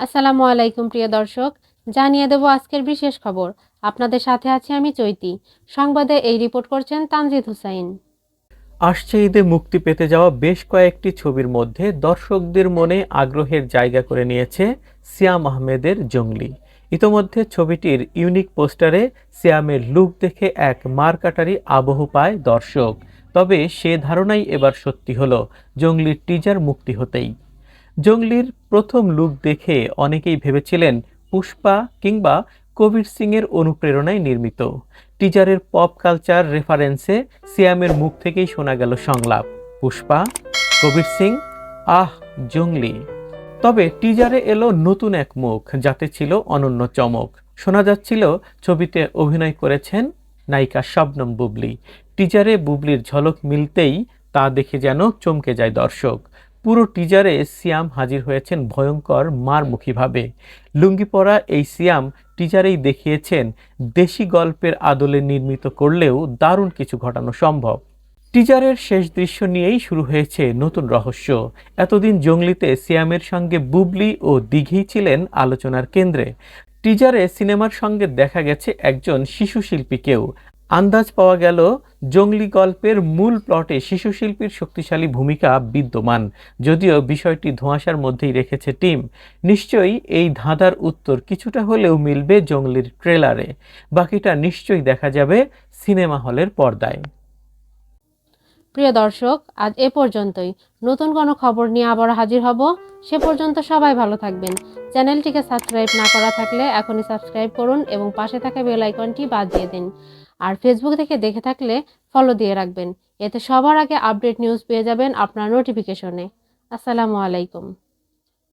আসসালামু আলাইকুম প্রিয় দর্শক। জানিয়ে দেব আজকের বিশেষ খবর। আপনাদের সাথে আছি আমি চৈতি। সংবাদে এই রিপোর্ট করছেন তানজিদ হুসাইন। আসছে ঈদে মুক্তি পেতে যাওয়া বেশ কয়েকটি ছবির মধ্যে দর্শকদের মনে আগ্রহের জায়গা করে নিয়েছে সিয়াম আহমেদের জঙ্গলি। ইতোমধ্যে ছবিটির ইউনিক পোস্টারে সিয়ামের লুক দেখে এক মারকাটারি আবহ পায় দর্শক। তবে সে ধারণাই এবার সত্যি হলো, জঙ্গলির টিজার মুক্তি হতেই। জঙ্গলির প্রথম লুক দেখে অনেকেই ভেবেছিলেন পুষ্পা কিংবা কবির সিংয়ের অনুপ্রেরণায় নির্মিত। টিজারের পপ কালচার রেফারেন্সে সিয়ামের মুখ থেকেই শোনা গেল সংলাপ, পুষ্পা, কবির সিং, আহ, জঙ্গলি। তবে টিজারে এলো নতুন এক মুখ, যাতে ছিল অনন্য চমক। শোনা যাচ্ছিল ছবিতে অভিনয় করেছেন নায়িকা শবনম বুবলি। টিজারে বুবলির ঝলক মিলতেই তা দেখে যেন চমকে যায় দর্শক। পুরো টিজারে সিয়াম হাজির হয়েছেন ভয়ঙ্কর মারমুখীভাবে। লুঙ্গি পরা এই সিয়াম টিজারেই দেখিয়েছেন দেশি গল্পের আদলে নির্মিত করলেও দারুণ কিছু ঘটানো সম্ভব। টিজারের শেষ দৃশ্য নিয়েই শুরু হয়েছে নতুন রহস্য। এতদিন জঙ্গলিতে সিয়ামের সঙ্গে বুবলি ও দিঘি ছিলেন আলোচনার কেন্দ্রে। টিজারে সিনেমার সঙ্গে দেখা গেছে একজন শিশু শিল্পীকেও আন্দাজ পাওয়া গেল, জঙ্গলি গল্পের মূল প্লটে শিশু শিল্পীর শক্তিশালী ভূমিকা বিদ্যমান। যদিও বিষয়টি ধোঁয়াশার মধ্যেই রেখেছে টিম, নিশ্চয়ই এই ধাঁধার উত্তর কিছুটা হলেও মিলবে জঙ্গলির ট্রেলারে। বাকিটা নিশ্চয়ই দেখা যাবে সিনেমা হলের পর্দায়। প্রিয় দর্শক, আজ এ পর্যন্তই। নতুন কোনো খবর নিয়ে আবার হাজির হব। সে পর্যন্ত সবাই ভালো থাকবেন। চ্যানেলটিকে সাবস্ক্রাইব না করা থাকলে এখনই সাবস্ক্রাইব করুন এবং পাশে থাকা বেল আইকনটি দিয়ে দিন। আর ফেসবুক থেকে দেখে থাকলে ফলো দিয়ে রাখবেন। এতে সবার আগে আপডেট নিউজ পেয়ে যাবেন আপনার নোটিফিকেশনে আসসালামু আলাইকুম।